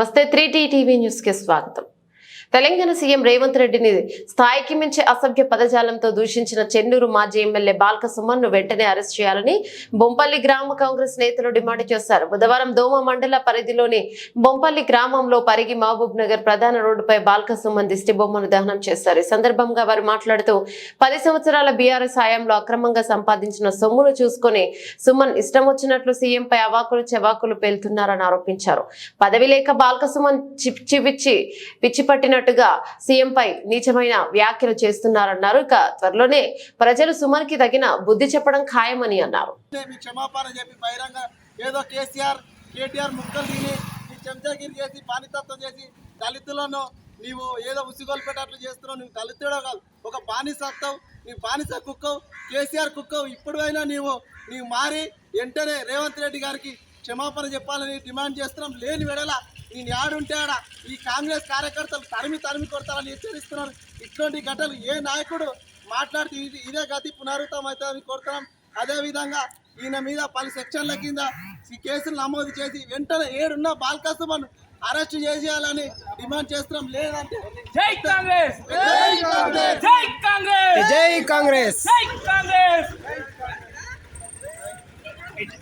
నమస్తే three TV న్యూస్కి స్వాగతం. తెలంగాణ సీఎం రేవంత్ రెడ్డిని స్థాయికి మించి అసభ్య పదజాలంతో దూషించిన చెన్నూరు మాజీ ఎమ్మెల్యే బాల్క సుమన్ను వెంటనే అరెస్ట్ చేయాలని బొంపల్లి గ్రామ కాంగ్రెస్ నేతలు డిమాండ్ చేశారు. బుధవారం దోమ మండల పరిధిలోని బొంపల్లి గ్రామంలో పరిగి మహబూబ్ నగర్ ప్రధాన రోడ్డుపై బాల్క సుమన్ దిష్టి బొమ్మను దహనం చేశారు. ఈ సందర్భంగా వారు మాట్లాడుతూ పది సంవత్సరాల బీఆర్ఎస్ హయాంలో అక్రమంగా సంపాదించిన సొమ్మును చూసుకొని సుమన్ ఇష్టం వచ్చినట్లు సీఎంపై అవాకులు చెవాకులు పేలుతున్నారని ఆరోపించారు. పదవి లేక బాల్క సుమన్ పిచ్చి పట్టిన చేస్తున్నట్టుగా సీఎంపై నీచమైన వ్యాఖ్యలు చేస్తున్నారన్నారు. ఇక త్వరలోనే ప్రజలు సుమన్కి తగిన బుద్ధి చెప్పడం ఖాయమని అన్నారు. క్షమాపణ చెప్పి ఏదో కేసీఆర్ కేటీఆర్ ముక్కలు తిని నీ చెంచాగిరి చేసి బానిసత్వం చేసి దళితులను నీవు ఏదో ఉసిగోలు పెట్టట్లు చేస్తున్నావు. నువ్వు దళితుడో కాదు ఒక బానిసత్వం. నీ బానిస కుక్కవు కేసీఆర్ కుక్కవు. ఇప్పుడు అయినా నీవు నీవు మారి వెంటనే రేవంత్ రెడ్డి గారికి క్షమాపణ చెప్పాలని డిమాండ్ చేస్తున్నాం. లేని వెడల నేను ఆడుంటే ఆడ ఈ కాంగ్రెస్ కార్యకర్తలు తరిమి తరిమి కొడతారని హెచ్చరిస్తున్నారు. ఇటువంటి ఘటనలు ఏ నాయకుడు మాట్లాడితే ఇది ఇదే గతి పునరుద్ధం అవుతుందని కోరుతున్నాం అదేవిధంగా ఈయన మీద పలు సెక్షన్ల కింద ఈ కేసులు నమోదు చేసి వెంటనే ఏడున్న బాల్కస్తమను అరెస్ట్ చేసేయాలని డిమాండ్ చేస్తున్నాం. లేదంటే జై కాంగ్రెస్! జై కాంగ్రెస్! జై కాంగ్రెస్! జై కాంగ్రెస్!